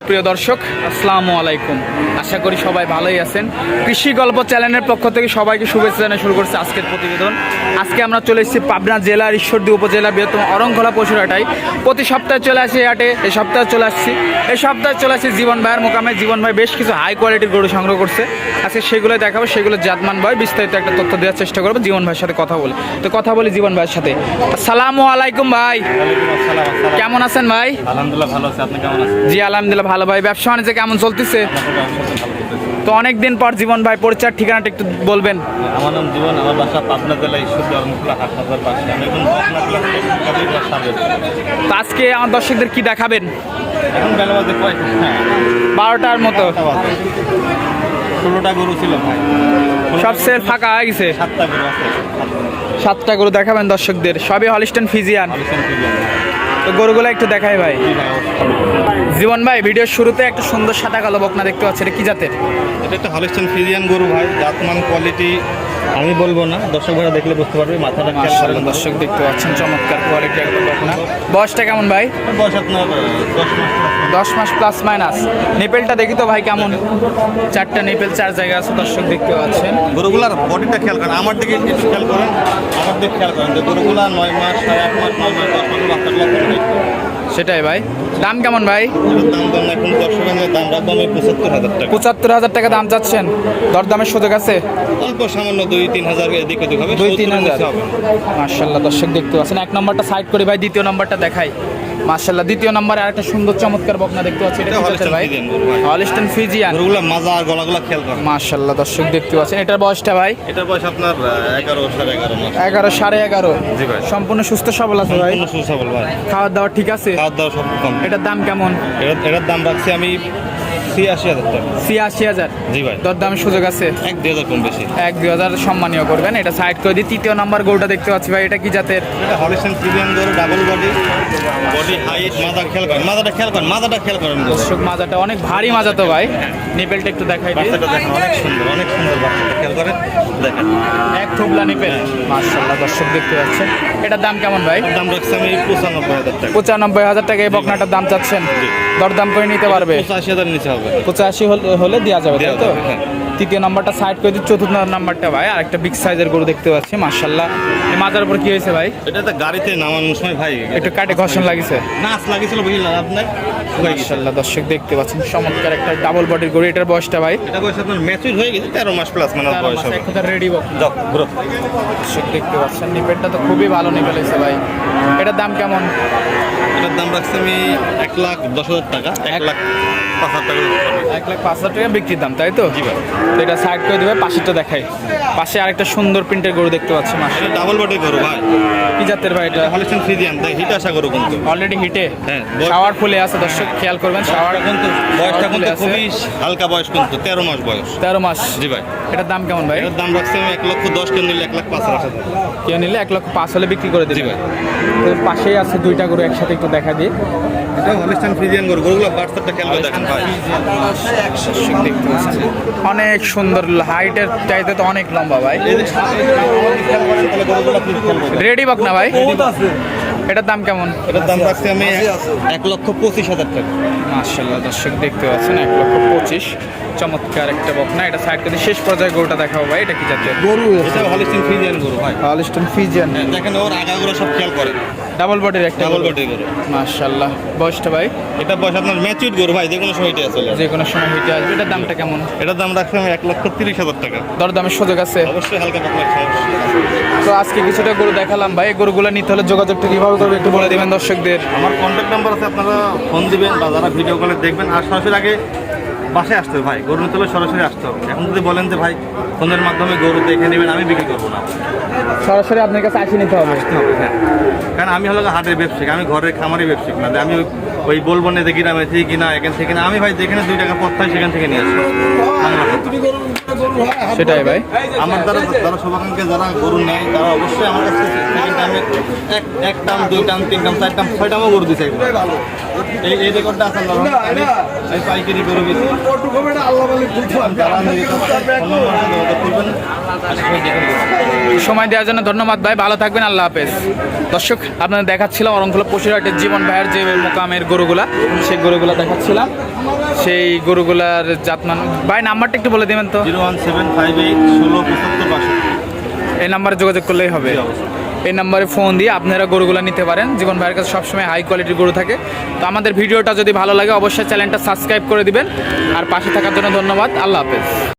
প্রিয় দর্শক আসসালামু আলাইকুম। আশা করি সবাই ভালোই আছেন। কৃষি গল্প চ্যানেলের পক্ষ থেকে সবাইকে শুভেচ্ছা জানিয়ে শুরু করছে আজকের প্রতিবেদন। আজকে আমরা চলে এসেছি পাবনা জেলার ঈশ্বরদী উপজেলার বৃহত্তম অরংখোলা পশুর হাটাই প্রতি সপ্তাহে চলে আসি এই হাটে এই সপ্তাহে চলে আসছি। এই সপ্তাহে চলে আসছি জীবন ভাইয়ের মোকামে। জীবন ভাই বেশ কিছু হাই কোয়ালিটির গরু সংগ্রহ করছে। আজকে সেগুলো দেখাবো সেগুলো জাতমান ভাই বিস্তারিত একটা তথ্য দেওয়ার চেষ্টা করব জীবন ভাইয়ের সাথে কথা বলে। তো কথা বলি জীবন ভাইয়ের সাথে। আসসালামু আলাইকুম ভাই। কেমন আছেন ভাই? আলহামদুলিল্লাহ ভালো আছে আপনি কেমন আছেন? জি আলহামদুলিল্লাহ ভালো ভাই ব্যবসা বাণিজ্য কেমন চলতেছে। তো অনেক দিন পর জীবন ভাই পরিচয় ঠিকানাটা একটু বলবেন। আমার নাম জীবন আমার বাসা পাবনা জেলা ঈশ্বরদী অরণখোলা হাট হাজার পাশে আমি এখন তো আজকে আমার দর্শকদের কি দেখাবেন? এখন বেলা বাজে কয়েক হ্যাঁ। বারোটার মতো। ষোলোটা গরু ছিল ভাই। সব সেল ফাঁকা হয়ে গেছে। সাতটা গরু দেখাবেন দর্শকদের। সবই হলিস্টেন ফিজিয়ান। তো গরুগুলো একটু দেখাই ভাই। জীবন ভাই ভিডিওর শুরুতে একটা সুন্দর সাদা কালো বকনা দেখতে পাচ্ছি, এটা কি জাতের? এটা একটা হলিস্টন ফিজিয়ান গরু ভাই, জাতমান কোয়ালিটি আমি বলব না দর্শক ভাইরা দেখলে বুঝতে পারবে মাথাটা দর্শক দেখতে পাচ্ছেন চমৎকার কোয়ালিটি একটা বকনা বয়সটা কেমন ভাই? বয়স আপনার দশ মাস দশ মাস প্লাস মাইনাস নেপেলটা দেখি তো ভাই কেমন? চারটা নেপেল চার জায়গা আছে দর্শক দেখতে পাচ্ছেন। গরুগুলার বডিটা খেয়াল করেন আমার দিকে খেয়াল করেন আমার দিকে খেয়াল করেন যে গরুগুলা নয় মাস সাড়ে আট মাস নয় মাস দশ মাস বাচ্চাগুলো সেটাই ভাই। দাম কেমন ভাই? পঁচাত্তর হাজার টাকা দাম চাচ্ছেন। দরদামের সুযোগ আছে? অল্প সামান্য দুই, তিন হাজার। দুই তিন হাজার মার্শাল্লাহ দর্শক দেখতে পাচ্ছেন। এক নম্বরটা সাইড করে ভাই, দ্বিতীয় নম্বরটা দেখাই। মার্শাল্লাহ দ্বিতীয় নম্বরে আরেকটা সুন্দর চমৎকার বকনা দেখতে পাচ্ছি এটা Holstein ভাই। Holstein Friesian. গরুগুলা মাজা আর গলাগুলা খেয়াল করেন। মার্শাল্লাহ দর্শক দেখতে পাচ্ছেন এটার বয়সটা ভাই? এটার বয়স আপনার আহ, এগারো সাড়ে এগারো মাস। এগারো সাড়ে এগারো। জি ভাই। সম্পূর্ণ সুস্থ সবল আছে ভাই? সুস্থ সবল ভাই। খাওয়া দাওয়া ঠিক আছে? খাওয়া দাওয়া সব কম এটার দাম কেমন? এটার দাম রাখছি আমি ছিয়াশি হাজার টাকা। ছিয়াশি হাজার? জি ভাই। দরদামের সুযোগ আছে? এক দুই হাজার কম বেশি। এক দুই হাজার সম্মানীয় করবেন। এটা সাইড করে দিয়ে তৃতীয় নাম্বার গরুটা দেখতে পাচ্ছি ভাই এটা কি জাতের? এটা হলিস্টান ফ্রিজিয়ান গরু ডাবল বডি বডি হাইট মাথা খেয়াল করেন মাথাটা খেয়াল করেন মাথাটা খেয়াল করেন। দর্শক অনেক ভারী মাজা তো ভাই। নিপেলটা একটু দেখাই দিই। অনেক সুন্দর অনেক সুন্দর। করেন দেখেন। এক থোবলা নিপেল মার্শাল্লাহ দর্শক দেখতে পাচ্ছেন। এটার দাম কেমন ভাই? দাম রাখছি আমি পঁচানব্বই হাজার টাকা। পঁচানব্বই হাজার টাকা এই বকনাটার দাম চাচ্ছেন? জি। দরদাম করে নিতে পারবে? পঁচাশি হাজার নিচে হবে। পঁচাশি হলে দেওয়া যাবে তাই তো? হ্যাঁ। তৃতীয় নাম্বারটা সাইড করে দিই চতুর্থ নাম্বারটা ভাই। আর একটা বিগ সাইজের গরু দেখতে পাচ্ছি মার্শাল্লাহ এই মাজার উপর কি হয়েছে ভাই? এটা তো গাড়িতে নামানোর সময় ভাই একটু কাটে ঘর্ষণ লাগিছে নাচ লাগিয়েছিল বুঝলি লাভ নাই। মার্শাল্লাহ দর্শক দেখতে পাচ্ছেন চমৎকার একটা ডাবল বডির গরু। এটার বয়সটা ভাই? এটা বয়স আপনার ম্যাচুর হয়ে গেছে তেরো মাস প্লাস মানে বয়স হবে রেডি বক। যাও ঘুরো। দর্শক দেখতে পাচ্ছেন নিপেলটা তো খুবই ভালো নিপেল হয়েছে ভাই। এটার দাম কেমন? এটার দাম রাখছি আমি এক লাখ দশ হাজার টাকা। এক লাখ পাঁচ হাজার টাকা এক লাখ পাঁচ হাজার টাকা বিক্রির দাম তাই তো? জি ভাই। তো এটা সাইড করে দেবে পাশেরটা দেখাই। পাশে আরেকটা সুন্দর প্রিন্টের গরু দেখতে পাচ্ছি মাসে ডাবল বডি গরু ভাই। কি জাতের ভাই এটা? হলিস্টান ফ্রিজিয়ান দেখ হিট আসা গরু কিন্তু। অলরেডি হিটে? হ্যাঁ, শাওয়ার ফুলে আছে দর্শক খেয়াল করবেন শাওয়ার কিন্তু বয়সটা কিন্তু খুবই হালকা বয়স কিন্তু তেরো মাস বয়স। তেরো মাস। জি ভাই। এটার দাম কেমন ভাই? এটার দাম রাখছি আমি এক লক্ষ দশ কেন নিলে এক লাখ পাঁচ হাজার টাকা। কেউ নিলে এক লক্ষ পাঁচ হলে বিক্রি করে দিবে। ভাই। তো পাশেই আছে দুইটা গরু একসাথে একটু দেখা দিই। এটা হলিস্টান ফ্রিজিয়ান গরু। গরুগুলো বার্সারটা খেয়াল করে দেখেন ভাই। অনেক সুন্দর হাইটের চাইতে তো অনেক লম্বা ভাই। রেডি বক না ভাই? এটার দাম কেমন? এটার দাম রাখছি আমি এক লক্ষ পঁচিশ হাজার টাকা। মার্শাল্লাহ দর্শক দেখতে পাচ্ছেন এক লক্ষ পঁচিশ। চমৎকার একটা বক না এটা সাইড করে শেষ পর্যায়ে গরুটা দেখাবো ভাই এটা কি জাতীয়? গরু। এটা হলিস্টান ফিজিয়ান গরু ভাই। হলিস্টন ফিজিয়ান হ্যাঁ, দেখেন ওর আগাগুলো সব খেয়াল করে। ডাবল বডির একটা ডাবল গরু। বডি গরু। মাশাআল্লাহ। বয়সটা ভাই? এটা বয়স আপনার ম্যাচিউর গরু ভাই যে কোনো সময় এটা চলে আসে। যে কোনো সময় হেঁটে আসবে। এটার দামটা কেমন? এটার দাম রাখছি আমি এক লক্ষ তিরিশ হাজার টাকা। দরদামের সুযোগ আছে? অবশ্যই হালকা পাতলা তো আজকে কিছুটা গরু দেখালাম ভাই। গরুগুলো নিতে হলে যোগাযোগটা কীভাবে করবে একটু বলে দিবেন দর্শকদের। আমার কন্ট্যাক্ট নাম্বার আছে আপনারা ফোন দিবেন বা যারা ভিডিও কলে দেখবেন। আর সরাসরি আগে বাসায় আসতে হবে ভাই গরু নিতে হলে সরাসরি আসতে হবে। এখন যদি বলেন যে ভাই ফোনের মাধ্যমে গরু দেখে নেবেন আমি বিক্রি করব না। সরাসরি আপনার কাছে আসি নিতে হবে। আসতে হবে হ্যাঁ। কারণ আমি হলো হাটের ব্যবসায়িক আমি ঘরের খামারের ব্যবসায়িক না। আমি ওই- বলব না যে গ্রামে থেকে কিনা এখান থেকে কিনা। আমি ভাই যেখানে দুই টাকা পথ পাই সেখান থেকে নিয়ে আসব সেটাই ভাই। আমার দ্বারা যারা শুভাকাঙ্ক্ষী যারা গরু নেয় তারা অবশ্যই আমার কাছে এক এক টাম দুই টাম তিন টাম চার টাম ছয় টামও গরু দিচ্ছে এই এই রেকর্ডটা আছে আল্লাহর আমি আমি পাইকারি গরু নেবেন। সময় দেওয়ার জন্য ধন্যবাদ ভাই ভালো থাকবেন আল্লাহ হাফেজ। দর্শক আপনাদের দেখাচ্ছিলাম অরংখোলা পশুরহাটের জীবন ভাইয়ের যে মোকামের গরুগুলা সেই গরুগুলা দেখাচ্ছিলাম। সেই গরুগুলার জাতমান ভাই নাম্বারটা একটু বলে দেবেন তো? Zero one seven five eight ষোলো পঁচাত্তর এই নাম্বারে যোগাযোগ করলেই হবে। অবশ্যই। এই নাম্বারে ফোন দিয়ে আপনারা গরুগুলো নিতে পারেন। জীবন ভাইয়ের কাছে সবসময় হাই কোয়ালিটির গরু থাকে। তো আমাদের ভিডিওটা যদি ভালো লাগে, অবশ্যই চ্যানেলটা সাবস্ক্রাইব করে দিবেন। আর পাশে থাকার জন্য ধন্যবাদ। আল্লাহ হাফেজ।